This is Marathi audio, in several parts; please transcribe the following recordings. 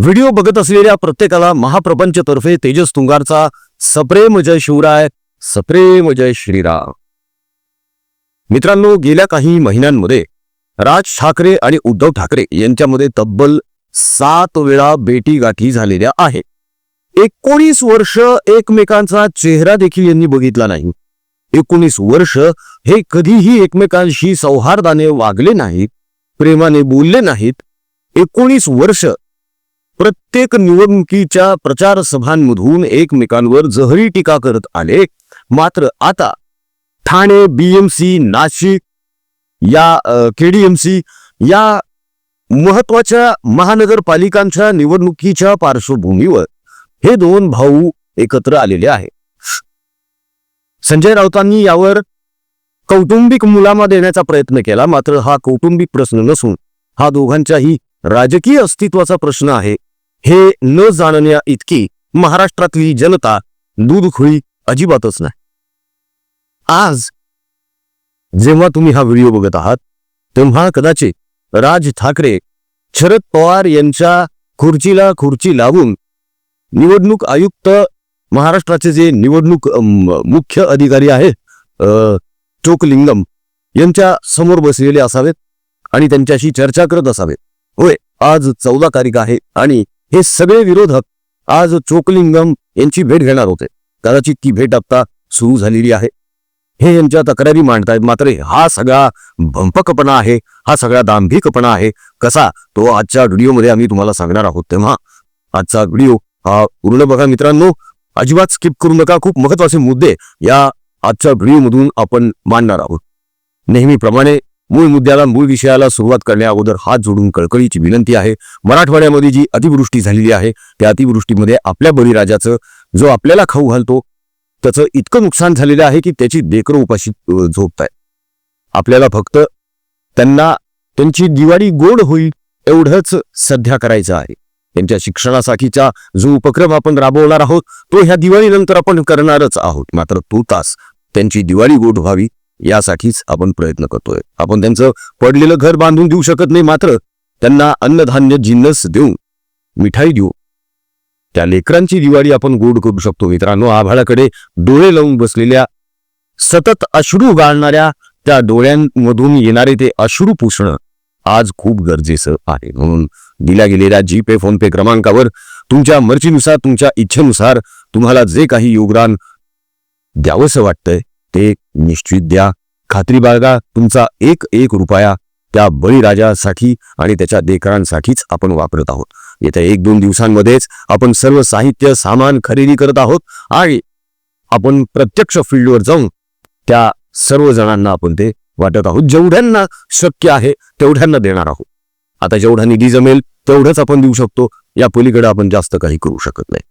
व्हिडिओ बघत असलेल्या प्रत्येकाला महाप्रपंच तर्फे तेजस तुंगारचा सप्रेम जय शिवराय सप्रेम जय श्रीराम. मित्रांनो गेल्या काही महिन्यांमध्ये राज ठाकरे आणि उद्धव ठाकरे यांच्यामध्ये तब्बल सात वेळा भेटीगाठी झालेल्या आहे. एकोणीस वर्ष एकमेकांचा चेहरा देखील यांनी बघितला नाही. एकोणीस वर्ष हे कधीही एकमेकांशी सौहार्दाने वागले नाहीत प्रेमाने बोलले नाहीत. एकोणीस वर्ष प्रत्येक निवडणुकीच्या प्रचार सभांमधून एकमेकांवर जहरी टीका करत आले. मात्र आता ठाणे बीएमसी नाशिक या केडीएमसी या महत्त्वाच्या महानगरपालिकांच्या निवडणुकीच्या पार्श्वभूमीवर हे दोन भाऊ एकत्र आलेले आहेत. संजय राऊतांनी यावर कौटुंबिक मुलामा देण्याचा प्रयत्न केला मात्र हा कौटुंबिक प्रश्न नसून हा दोघांच्याही राजकीय अस्तित्वाचा प्रश्न आहे. हे न जाणण्या इतकी महाराष्ट्रातली जनता दूधखुळी अजिबातच नाही. आज जेव्हा तुम्ही हा व्हिडिओ बघत आहात तेव्हा कदाचित राज ठाकरे शरद पवार यांच्या खुर्चीला खुर्ची लावून निवडणूक आयुक्त महाराष्ट्राचे जे निवडणूक मुख्य अधिकारी आहे चोकलिंगम यांच्या समोर बसलेले असावेत आणि त्यांच्याशी चर्चा करत असावेत. होय आज चौदा तारीख आहे आणि हे सगळे विरोधक आज चोकलिंगम यांची भेट घेणार होते. कदाचित ती भेट आता सुरू झालेली आहे. हे यांच्या तक्रारी मांडतायत. मात्र हा सगळा भंपकपणा आहे. हा सगळा दांभिकपणा आहे. कसा? तो आजच्या व्हिडिओमध्ये आम्ही तुम्हाला सांगणार आहोत. तेव्हा आजचा व्हिडिओ हा पूर्ण बघा मित्रांनो. अजिबात स्किप करू नका. खूप महत्त्वाचे मुद्दे या आजच्या व्हिडिओमधून आपण मांडणार आहोत. नेहमीप्रमाणे मूळ मुद्द्याला मूळ विषयाला सुरुवात करण्या अगोदर हात जोडून कळकळीची विनंती आहे. मराठवाड्यामध्ये जी अतिवृष्टी झालेली आहे त्या अतिवृष्टीमध्ये आपल्या बळीराजाचं जो आपल्याला खाऊ घालतो त्याचं इतकं नुकसान झालेलं आहे की त्याची देखरं उपाशी झोपत आहे आपल्याला फक्त त्यांना त्यांची दिवाळी गोड होईल एवढंच सध्या करायचं आहे. त्यांच्या शिक्षणासाठीचा जो उपक्रम आपण राबवणार आहोत तो ह्या दिवाळीनंतर आपण करणारच आहोत. मात्र तो तास त्यांची दिवाळी गोड व्हावी यासाठीच आपण प्रयत्न करतोय. आपण त्यांचं पडलेलं घर बांधून देऊ शकत नाही मात्र त्यांना अन्नधान्य जिन्नस देऊन मिठाई देऊ. त्या लेकरांची दिवाळी आपण गोड करू शकतो. मित्रांनो आभाळाकडे डोळे लावून बसलेल्या सतत अश्रू गाळणाऱ्या त्या डोळ्यांमधून येणारे ते अश्रू पुसणं आज खूप गरजेचं आहे. म्हणून दिल्या गेलेल्या जी पे फोन पे क्रमांकावर तुमच्या मर्जीनुसार तुमच्या इच्छेनुसार तुम्हाला जे काही योगदान द्यावंसं वाटतंय ते निश्चित द्या. खात्री बाळगा तुमचा एक एक रुपया त्या बळीराजासाठी आणि त्याच्या देकरांसाठीच आपण वापरत आहोत. येत्या एक दोन दिवसांमध्येच आपण सर्व साहित्य सामान खरेदी करत आहोत आणि आपण प्रत्यक्ष फील्डवर जाऊन त्या सर्व जणांना आपण ते वाटत आहोत. जेवढ्यांना शक्य आहे तेवढ्यांना देणार आहोत. आता जेवढा निधी जमेल तेवढंच आपण देऊ शकतो. या पलीकडे आपण जास्त काही करू शकत नाही.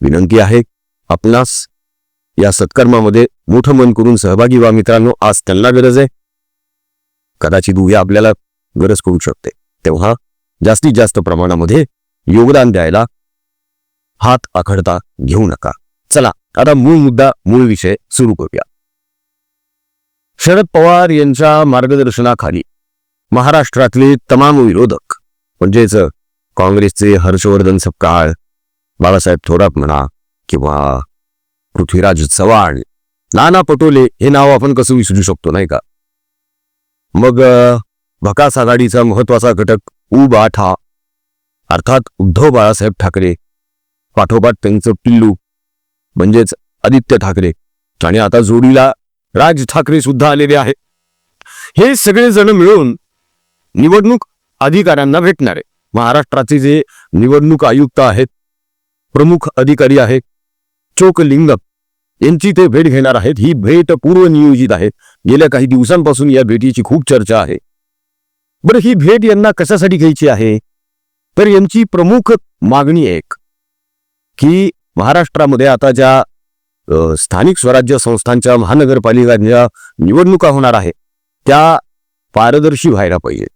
विनंती आहे आपणास या सत्कर्मामध्ये मोठं मन करून सहभागी व्हा मित्रांनो. आज त्यांना गरज आहे. कदाचित उद्या आपल्याला गरज पडू शकते. तेव्हा जास्तीत जास्त प्रमाणामध्ये योगदान द्यायला हात आखडता घेऊ नका. चला आता मूळ मुद्दा मूळ विषय सुरू करूया. शरद पवार यांच्या मार्गदर्शनाखाली महाराष्ट्रातले तमाम विरोधक म्हणजेच काँग्रेसचे हर्षवर्धन सपकाळ बाळासाहेब थोरात म्हणा किंवा पृथ्वीराज चव्हाण नाना पटोले हे नाव आपण कसं विसरू शकतो नाही का? मग भकास आघाडीचा महत्त्वाचा घटक उबाठा अर्थात उद्धव बाळासाहेब ठाकरे पाठोपाठ त्यांचं पिल्लू म्हणजेच आदित्य ठाकरे आणि आता जोडीला राज ठाकरे सुद्धा आलेले आहे हे सगळेजण मिळून निवडणूक अधिकाऱ्यांना भेटणार. आहे महाराष्ट्राचे जे निवडणूक आयुक्त आहेत प्रमुख अधिकारी आहेत अशोकलिंगम यांची ते भेट घेणार आहेत. ही भेट पूर्वनियोजित आहे. गेल्या काही दिवसांपासून या भेटीची खूप चर्चा आहे. बरं ही भेट यांना कशासाठी घ्यायची आहे? तर यांची प्रमुख मागणी एक की महाराष्ट्रामध्ये आता ज्या स्थानिक स्वराज्य संस्थांच्या महानगरपालिकांच्या निवडणुका होणार आहे त्या पारदर्शी व्हायला पाहिजे.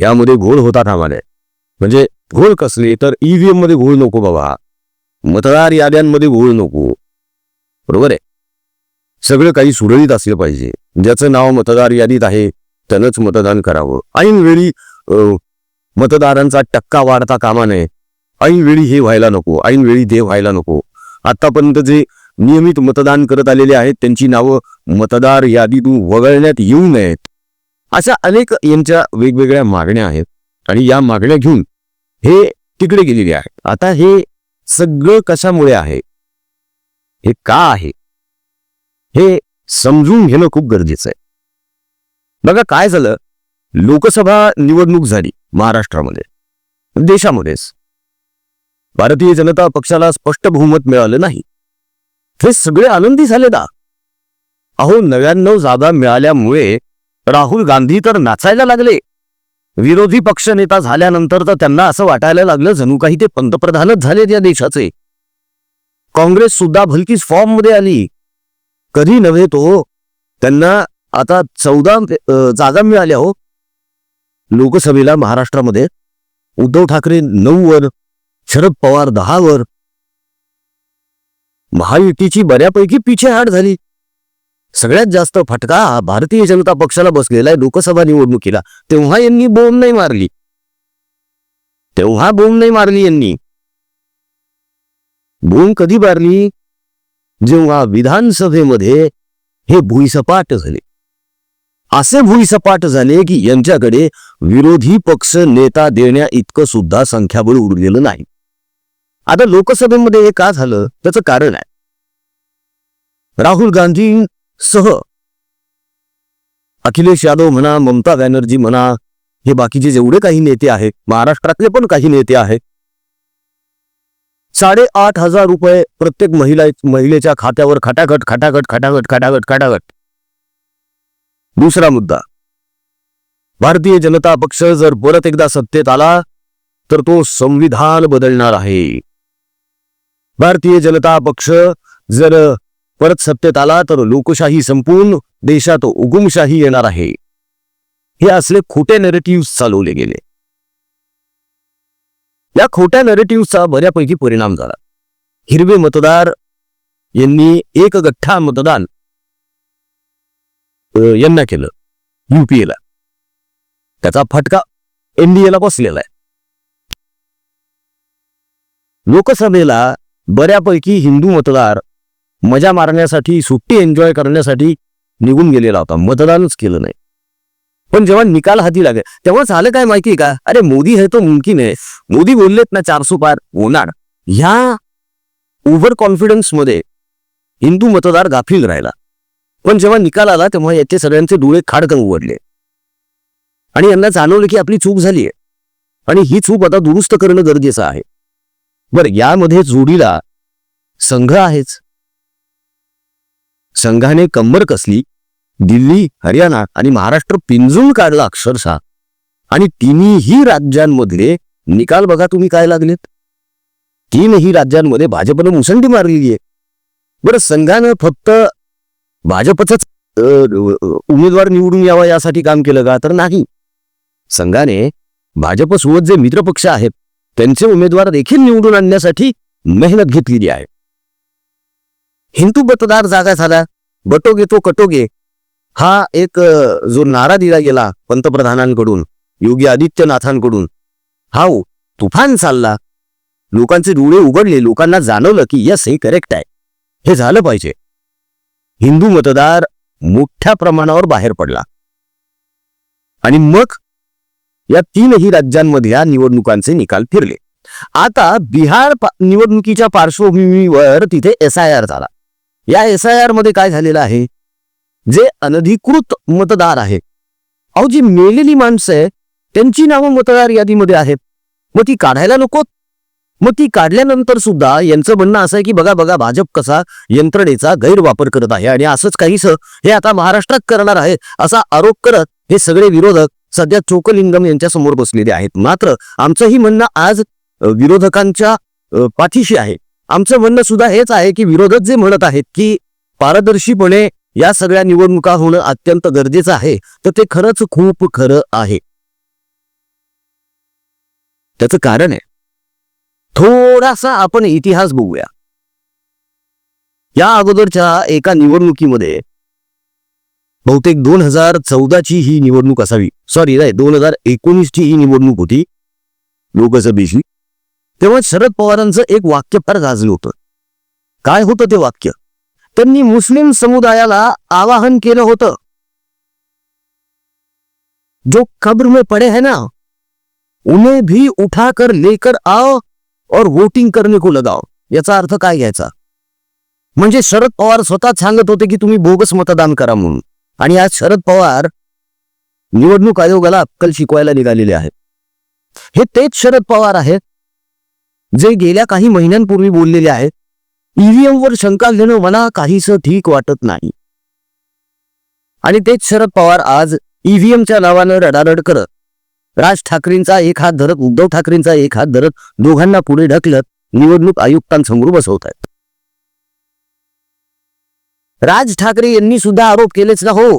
यामध्ये घोळ होता कामा नये म्हणजे घोळ कसले? तर ईव्हीएममध्ये घोळ नको बाबा. मतदार याद्यांमध्ये घोळ नको. बरोबर आहे? सगळं काही सुरळीत असलं पाहिजे. ज्याचं नाव मतदार यादीत आहे त्यानंच मतदान करावं. ऐनवेळी मतदारांचा टक्का वाढता कामा नये. ऐनवेळी हे व्हायला नको. ऐनवेळी ते व्हायला नको. आतापर्यंत जे नियमित मतदान करत आलेले आहेत त्यांची नावं मतदार यादीतून वगळण्यात येऊ नयेत. अशा अनेक यांच्या वेगवेगळ्या मागण्या आहेत. आणि या मागण्या घेऊन हे तिकडे गेलेले आहेत. आता हे सगळं कशामुळे आहे? हे का आहे? हे समजून घेणं खूप गरजेचं आहे. बघा काय झालं? लोकसभा निवडणूक झाली महाराष्ट्रामध्ये. देशामध्येच. भारतीय जनता पक्षाला स्पष्ट बहुमत मिळालं नाही. हे सगळे आनंदी झाले ना. अहो नव्याण्णव जागा मिळाल्यामुळे राहुल गांधी तर नाचायला लागले. विरोधी पक्षनेता झाल्यानंतर तर त्यांना असं वाटायला लागलं जणू काही ते पंतप्रधानच झाले या देशाचे. काँग्रेस सुद्धा भलतीच फॉर्ममध्ये आली. कधी नव्हे तो. त्यांना आता चौदा जागा मिळाल्या हो. लोकसभेला महाराष्ट्रामध्ये उद्धव ठाकरे नऊ वर शरद पवार दहा वर महायुतीची बऱ्यापैकी पिछेहाट झाली. सगळ्यात जास्त फटका भारतीय जनता पक्षाला बसलेला आहे लोकसभा निवडणुकीला. तेव्हा यांनी बोंब नाही मारली. तेव्हा बोंब नाही मारली यांनी. बोंब कधी मारली? जेव्हा विधानसभेमध्ये हे भुईसपाट झाले. असे भुईसपाट झाले की यांच्याकडे विरोधी पक्ष नेता देण्या इतकं सुद्धा संख्याबळ उरलेलं नाही. आता लोकसभेमध्ये हे का झालं? त्याचं कारण आहे राहुल गांधी सह। अखिलेश यादव म्हणा ममता बॅनर्जी म्हणा हे बाकीचे जेवढे काही नेते आहेत महाराष्ट्रातले पण काही नेते आहेत साडेआठ हजार रुपये प्रत्येक महिला महिलेच्या खात्यावर खटाखट खटाखट खटाखट खटाखट खटाखट. दुसरा मुद्दा. भारतीय जनता पक्ष जर परत एकदा सत्तेत आला तर तो संविधान बदलणार आहे. भारतीय जनता पक्ष जर परत सत्तेत आला तर लोकशाही संपून देशात उगुमशाही येणार आहे. हे असले खोटे नेरेटिव्ह चालवले गेले. या खोट्या नेरेटिव्हचा बऱ्यापैकी परिणाम झाला. हिरवे मतदार यांनी एक गठ्ठा मतदान यांना केलं युपीएला त्याचा फटका एनडीएला बसलेला आहे. लोकसभेला बऱ्यापैकी हिंदू मतदार मजा मारण्यासाठी सुट्टी एन्जॉय करण्यासाठी निघून गेलेला होता. मतदानच केलं नाही. पण जेव्हा निकाल हाती लागेल तेव्हा झालं काय माहितीये का? अरे मोदी हे तो मुमकिन आहे. मोदी बोललेत ना चारसो पार होणार. ह्या ओव्हर कॉन्फिडन्समध्ये हिंदू मतदार गाफील राहिला. पण जेव्हा निकाल आला तेव्हा याचे सगळ्यांचे डोळे खाडकन उघडले. आणि यांना जाणवलं की आपली चूक झाली आहे. आणि ही चूक आता दुरुस्त करणं गरजेचं आहे. बरं यामध्ये जोडीला संघ आहेच. संघाने कंबर कसली? दिल्ली हरियाणा आणि महाराष्ट्र पिंजून काढला अक्षरशः. आणि तिन्ही राज्यांमधले निकाल बघा तुम्ही काय लागलेत. तीनही राज्यांमध्ये भाजपनं मुसंडी मारलेली आहे. बरं संघानं फक्त भाजपच उमेदवार निवडून यावा यासाठी काम केलं का? तर नाही. संघाने भाजपसोबत जे मित्रपक्ष आहेत त्यांचे उमेदवार देखील निवडून आणण्यासाठी मेहनत घेतलेली आहे. हिंदू मतदार जागा झाला. बटोगे तो कटोगे हा एक जो नारा दिला गेला पंतप्रधानांकडून योगी आदित्यनाथांकडून. हा तुफान चालला. लोकांचे डोळे उघडले लोकांना जाणवलं की यस हे करेक्ट आहे. हे झालं पाहिजे. हिंदू मतदार मोठ्या प्रमाणावर बाहेर पडला. आणि मग या तीनही राज्यांमधल्या निवडणुकांचे निकाल फिरले. आता बिहार पा- निवडणुकीच्या पार्श्वभूमीवर तिथे एस आय आर झाला. या एस आय आरमध्ये काय झालेलं आहे? जे अनधिकृत मतदार आहे अहो जी मेलेली माणसं आहे त्यांची नावं मतदार यादीमध्ये आहेत. मग ती काढायला नकोत. मग ती काढल्यानंतर सुद्धा यांचं म्हणणं असं आहे की बघा बघा भाजप कसा यंत्रणेचा गैरवापर करत आहे आणि असंच काहीस हे आता महाराष्ट्रात करणार आहे असा आरोप करत हे सगळे विरोधक सध्या चोकलिंगम यांच्या समोर बसलेले आहेत. मात्र आमचंही म्हणणं आज विरोधकांच्या पाठीशी आहे. आमचं म्हणणं सुद्धा हेच आहे की विरोधक जे म्हणत आहेत की पारदर्शीपणे या सगळ्या निवडणुका होणं अत्यंत गरजेचं आहे तर ते खरंच खूप खरं आहे. त्याचं कारण आहे थोडासा आपण इतिहास बघूया. या अगोदरच्या एका निवडणुकीमध्ये बहुतेक दोन हजार चौदाची ही निवडणूक असावी. सॉरी नाही दोन हजार एकोणीसची ही निवडणूक होती लोकसभेची. तेव्हा शरद पवारांचं एक वाक्य फार गाजलं होतं. काय होतं ते वाक्य? त्यांनी मुस्लिम समुदायाला आवाहन केलं होतं. जो कब्र में पड़े है ना उन्हें भी उठाकर लेकर आओ और वोटिंग करने को लगाओ. याचा अर्थ काय घ्यायचा? म्हणजे शरद पवार स्वतः सांगत होते की तुम्ही बोगस मतदान करा म्हणून. आणि आज शरद पवार निवडणूक आयोगाला अक्कल शिकवायला निघालेले आहेत. हे तेच शरद पवार आहेत जे गेल्या काही महिन्यांपूर्वी बोललेले आहेत ईव्हीएम वर शंका घेणं मला काहीस ठीक वाटत नाही. आणि तेच शरद पवार आज ईव्हीएमच्या नावानं रडारड करत राज ठाकरेंचा एक हात धरत उद्धव ठाकरेंचा एक हात धरत दोघांना पुढे ढकलत निवडणूक आयुक्तांसमोर बसवत आहेत राज ठाकरे यांनी सुद्धा आरोप केलेच ना हो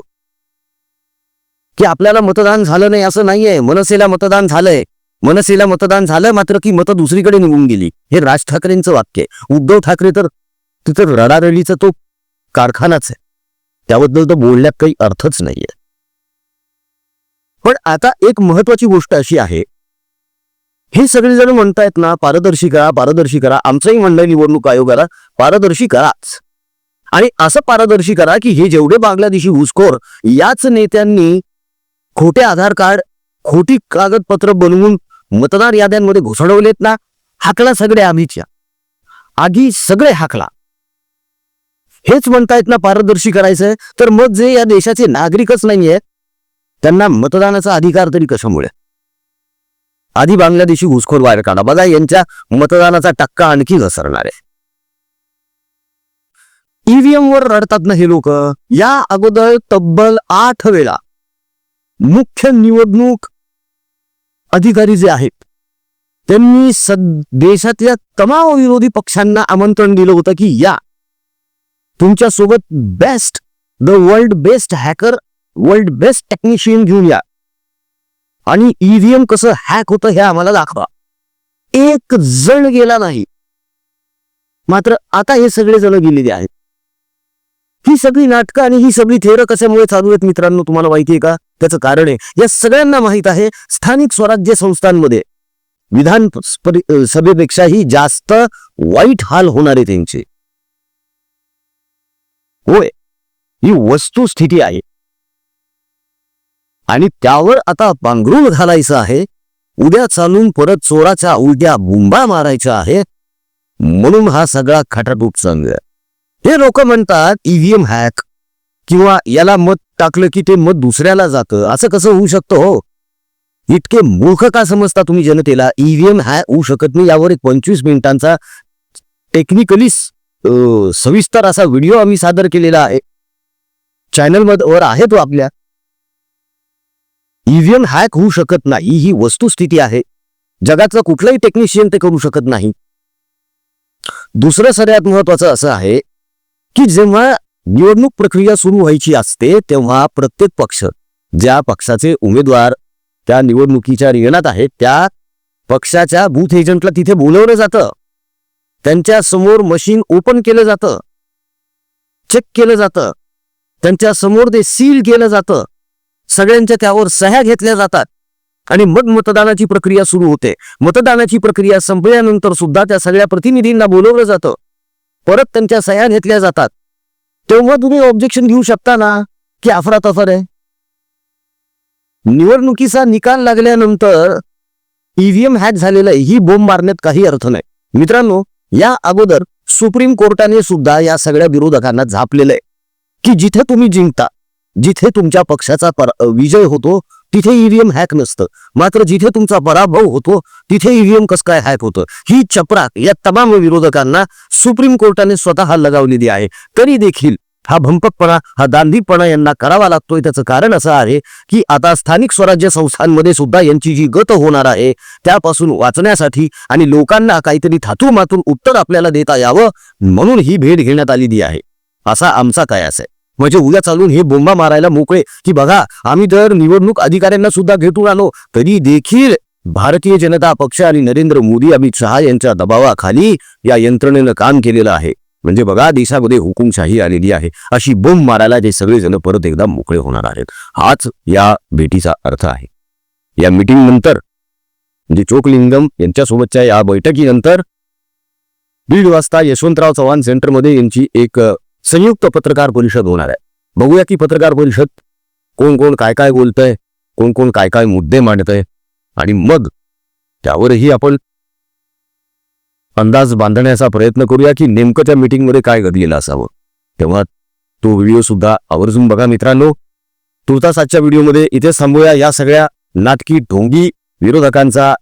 की आपल्याला मतदान झालं नाही असं नाहीये मनसेला मतदान झालंय. मनसेला मतदान झालं मात्र की मतं दुसरीकडे निघून गेली. हे राज ठाकरेंचं वाक्य आहे. उद्धव ठाकरे तर तिथं रडारडीचा तो कारखानाच आहे. त्याबद्दल तर बोलण्यात काही अर्थच नाहीये. पण आता एक महत्वाची गोष्ट अशी आहे. हे सगळेजण म्हणतायत ना पारदर्शी करा पारदर्शी करा. आमचंही म्हणलं निवडणूक आयोगाला पारदर्शी कराच. आणि असं पारदर्शी करा की हे जेवढे बांगलादेशी घुसखोर याच नेत्यांनी खोटे आधार कार्ड खोटी कागदपत्र बनवून मतदार याद्यांमध्ये घुसडवलेत ना हाकला सगळे आम्हीच्या. आगी सगळे हाकला. हेच म्हणतायत ना पारदर्शी करायचंय तर मग जे या देशाचे नागरिकच नाहीयेत त्यांना मतदानाचा अधिकार तरी कशामुळे? आधी बांगलादेशी घुसखोर बाहेर काढा. बघा यांच्या मतदानाचा टक्का आणखी घसरणार. आहे ईव्हीएम वर रडतात ना हे लोक. या अगोदर तब्बल आठ वेळा मुख्य निवडणूक अधिकारी जे आहेत त्यांनी सद देशातल्या तमाम विरोधी पक्षांना आमंत्रण दिलं होतं की या तुमच्यासोबत best the world best hacker world best technician घेऊन या. आणि ईव्हीएम कसं हॅक होतं हे आम्हाला दाखवा. एक जण गेला नाही. मात्र आता हे सगळे जण गेलेले आहेत. ही सगळी नाटकं आणि ही सगळी थेरं कशामुळे चालू आहेत मित्रांनो? तुम्हाला माहिती आहे का? त्याचं कारण आहे या सगळ्यांना माहीत आहे स्थानिक स्वराज्य संस्थांमध्ये विधान सभेपेक्षाही जास्त वाईट हाल होणार आहे त्यांचे. होय ही वस्तुस्थिती आहे. आणि त्यावर आता पांघरून घालायचं आहे उद्या चालून परत चोराच्या उलट्या बुंबा मारायच्या आहे म्हणून हा सगळा खटाटूट संघ. हे लोक म्हणतात e ईव्हीएम हॅक किंवा याला मत टाकलं की ते मत दुसऱ्याला जातं. असं कसं होऊ शकतं हो? इतके मूर्ख का समजता तुम्ही जनतेला? ईव्हीएम हॅक होऊ शकत नाही. यावर एक पंचवीस मिनिटांचा टेक्निकली सविस्तर असा व्हिडिओ आम्ही सादर केलेला आहे. चॅनल वर आहे तो आपल्या. ईव्हीएम हॅक होऊ शकत नाही. ही वस्तुस्थिती आहे. जगातला कुठलाही टेक्निशियन ते करू शकत नाही. दुसरं सगळ्यात महत्वाचं असं आहे की जेव्हा निवडणूक प्रक्रिया सुरू व्हायची असते तेव्हा प्रत्येक पक्ष ज्या पक्षाचे उमेदवार त्या निवडणुकीच्या रिंगणात आहेत त्या पक्षाच्या बूथ एजंटला तिथे बोलवलं जातं. त्यांच्यासमोर मशीन ओपन केलं जातं. चेक केलं जातं. त्यांच्यासमोर ते सील केलं जातं. सगळ्यांच्या त्यावर सह्या घेतल्या जातात. आणि मग मतदानाची प्रक्रिया सुरू होते. मतदानाची प्रक्रिया संपल्यानंतर सुद्धा त्या सगळ्या प्रतिनिधींना बोलवलं जातं. परत त्यांच्या सह्या घेतल्या जातात. तेव्हा तुम्ही ऑब्जेक्शन घेऊ शकता ना की अफरातफर आहे? निवडणुकीचा निकाल लागल्यानंतर ईव्हीएम हॅक झालेलं आहे ही बोंब मारण्यात काही अर्थ नाही. मित्रांनो या अगोदर सुप्रीम कोर्टाने सुद्धा या सगळ्या विरोधकांना झापलेलं आहे की जिथे तुम्ही जिंकता जिथे तुमच्या पक्षाचा विजय होतो तिथे ईव्हीएम हॅक नसतं. मात्र जिथे तुमचा पराभव होतो तिथे ईव्हीएम कसं काय हॅक होतं? ही चपराक या तमाम विरोधकांना सुप्रीम कोर्टाने स्वतः लगावलेली आहे. तरी देखील हा भंपकपणा हा दांधीपणा यांना करावा लागतोय. त्याचं कारण असं आहे की आता स्थानिक स्वराज्य संस्थांमध्ये सुद्धा यांची जी गत होणार आहे त्यापासून वाचण्यासाठी आणि लोकांना काहीतरी थातूमातून उत्तर आपल्याला देता यावं म्हणून ही भेट घेण्यात आलेली आहे. असा आमचा कयास आहे म्हणजे उद्या चालून हे बोंबा मारायला मोकळे. की बघा आम्ही तर निवडणूक अधिकाऱ्यांना सुद्धा घेऊन आलो. तरी देखील भारतीय जनता पक्ष आणि नरेंद्र मोदी अमित शहा यांच्या दबावाखाली या यंत्रणेनं काम केलेलं आहे. म्हणजे बघा देशामध्ये हुकुमशाही आलेली आहे. अशी बोंब मारायला ते सगळेजण परत एकदा मोकळे होणार आहेत. हाच या भेटीचा अर्थ आहे. या मिटिंग नंतर म्हणजे चोकलिंगम यांच्यासोबतच्या या बैठकीनंतर दीड वाजता यशवंतराव चव्हाण सेंटरमध्ये यांची एक संयुक्त पत्रकार परिषद होणार आहे. बघूया की पत्रकार परिषद कोण कोण काय काय बोलतंय कोण कोण काय काय मुद्दे मांडतंय आणि मग त्यावरही आपण अंदाज बांधण्याचा प्रयत्न करूया की नेमकं त्या मीटिंगमध्ये काय घडलेलं असावं. तेव्हा तो व्हिडिओ सुद्धा आवर्जून बघा मित्रांनो. तुर्तास आजच्या व्हिडिओमध्ये इथेच थांबूया. या सगळ्या नाटकी ढोंगी विरोधकांचा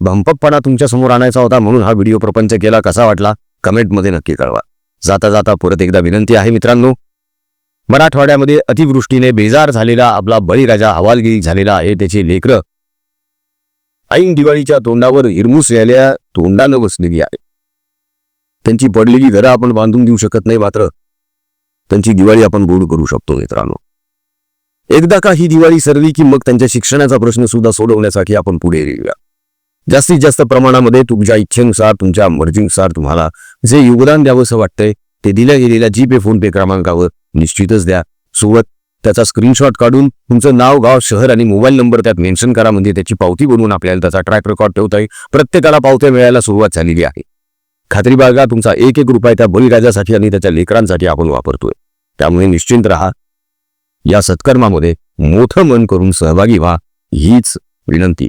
भंपकपणा तुमच्यासमोर आणायचा होता म्हणून हा व्हिडिओ प्रपंच केला कसा वाटला? कमेंटमध्ये नक्की कळवा. जाता जाता परत एकदा विनंती आहे मित्रांनो. मराठवाड्यामध्ये अतिवृष्टीने बेजार झालेला आपला बळीराजा हवालगिरी झालेला आहे त्याचे लेकरं. ऐन दिवाळीच्या तोंडावर हिरमूस यायला तोंडानं बसलेली आहे. त्यांची पडलेली घरं आपण बांधून देऊ शकत नाही मात्र त्यांची दिवाळी आपण गोड करू शकतो मित्रांनो. एकदा का ही दिवाळी सरली की मग त्यांच्या शिक्षणाचा प्रश्न सुद्धा सोडवण्यासाठी आपण पुढे येऊया. जास्तीत जास्त प्रमाणामध्ये तुमच्या इच्छेनुसार तुमच्या मर्जीनुसार तुम्हाला जे योगदान द्यावंसं वाटतंय ते दिल्या गेलेल्या जी पे फोन पे क्रमांकावर निश्चितच द्या. सोबत त्याचा स्क्रीनशॉट काढून तुमचं नाव गाव शहर आणि मोबाईल नंबर त्यात मेन्शन करा. म्हणजे त्याची पावती बनवून आपल्याला त्याचा ट्रॅक रेकॉर्ड ठेवता येईल. प्रत्येकाला पावत्या मिळायला सुरुवात झालेली आहे. खात्री बाळगा तुमचा एक एक रुपये त्या बळीराजासाठी आणि त्याच्या लेकरांसाठी आपण वापरतोय. त्यामुळे निश्चिंत राहा. या सत्कर्मामध्ये मोठं मन करून सहभागी व्हा. हीच विनंती.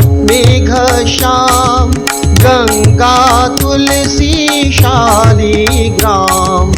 मेघ श्याम गङ्गा तुलसी शालिग्राम।